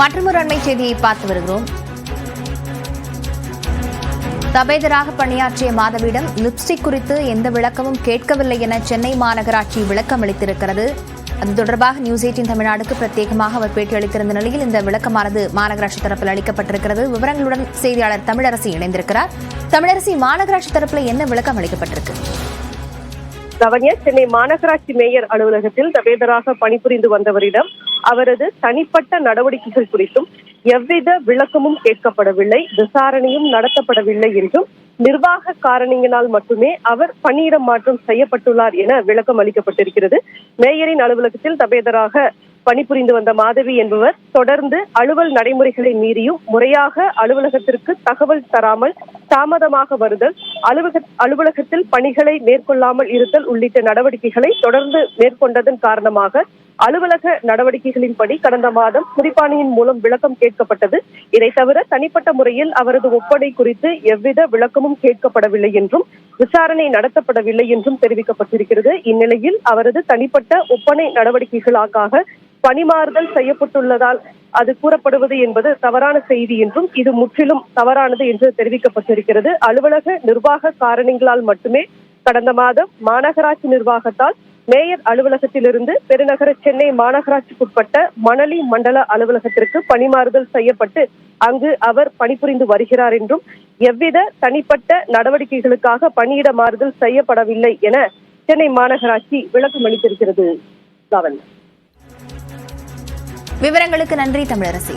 மற்றொரு அண்மை செய்தியை பார்த்து வருகிறோம். தபேதராக பணியாற்றிய மாதவிடம் லிப்ஸ்டிக் குறித்து எந்த விளக்கமும் கேட்கவில்லை என சென்னை மாநகராட்சி விளக்கம் அளித்திருக்கிறது. அது தொடர்பாக நியூஸ் எயிட்டின் தமிழ்நாடுக்கு பிரத்யேகமாக அவர் பேட்டியளித்திருந்த நிலையில் இந்த விளக்கமானது மாநகராட்சி தரப்பில் அளிக்கப்பட்டிருக்கிறது. விவரங்களுடன் செய்தியாளர் தமிழரசி இணைந்திருக்கிறார். தமிழரசி மாநகராட்சி தரப்பில் என்ன விளக்கம் அளிக்கப்பட்டிருக்கு? கவனிய சென்னை மாநகராட்சி மேயர் அலுவலகத்தில் தபேதராக பணிபுரிந்து வந்தவரிடம் அவரது தனிப்பட்ட நடவடிக்கைகள் குறித்தும் எவ்வித விளக்கமும் கேட்கப்படவில்லை விசாரணையும் நடத்தப்படவில்லை என்றும் நிர்வாக காரணியினால் மட்டுமே அவர் பணியிடம் மாற்றம் செய்யப்பட்டுள்ளார் என விளக்கம் அளிக்கப்பட்டிருக்கிறது. மேயரின் அலுவலகத்தில் தபேதராக பணிபுரிந்து வந்த மாதவி என்பவர் தொடர்ந்து அலுவல் நடைமுறைகளை மீறியும் முறையாக அலுவலகத்திற்கு தகவல் தராமல் தாமதமாக வருதல் அலுவலக அலுவலகத்தில் பணிகளை மேற்கொள்ளாமல் இருத்தல் உள்ளிட்ட நடவடிக்கைகளை தொடர்ந்து மேற்கொண்டதன் காரணமாக அலுவலக நடவடிக்கைகளின்படி கடந்த மாதம் குறிப்பாணையின் மூலம் விளக்கம் கேட்கப்பட்டது. இதை தவிர தனிப்பட்ட முறையில் அவரது ஒப்படை குறித்து எவ்வித விளக்கமும் கேட்கப்படவில்லை என்றும் விசாரணை நடத்தப்படவில்லை என்றும் தெரிவிக்கப்பட்டிருக்கிறது. இந்நிலையில் அவரது தனிப்பட்ட ஒப்பனை நடவடிக்கைகளுக்காக பணிமாறுதல் செய்யப்பட்டுள்ளதால் அது கூறப்படுவது என்பது தவறான செய்தி என்றும் இது முற்றிலும் தவறானது என்று தெரிவிக்கப்பட்டிருக்கிறது. அலுவலக நிர்வாக காரணங்களால் மட்டுமே கடந்த மாதம் மாநகராட்சி நிர்வாகத்தால் மேயர் அலுவலகத்திலிருந்து பெருநகர சென்னை மாநகராட்சிக்குட்பட்ட மணலி மண்டல அலுவலகத்திற்கு பணிமாறுதல் செய்யப்பட்டு அங்கு அவர் பணிபுரிந்து வருகிறார் என்றும் எவ்வித தனிப்பட்ட நடவடிக்கைகளுக்காக பணியிட மாறுதல் செய்யப்படவில்லை என சென்னை மாநகராட்சி விளக்கம் அளித்திருக்கிறது லாவண்யா. விவரங்களுக்கு நன்றி தமிழரசி.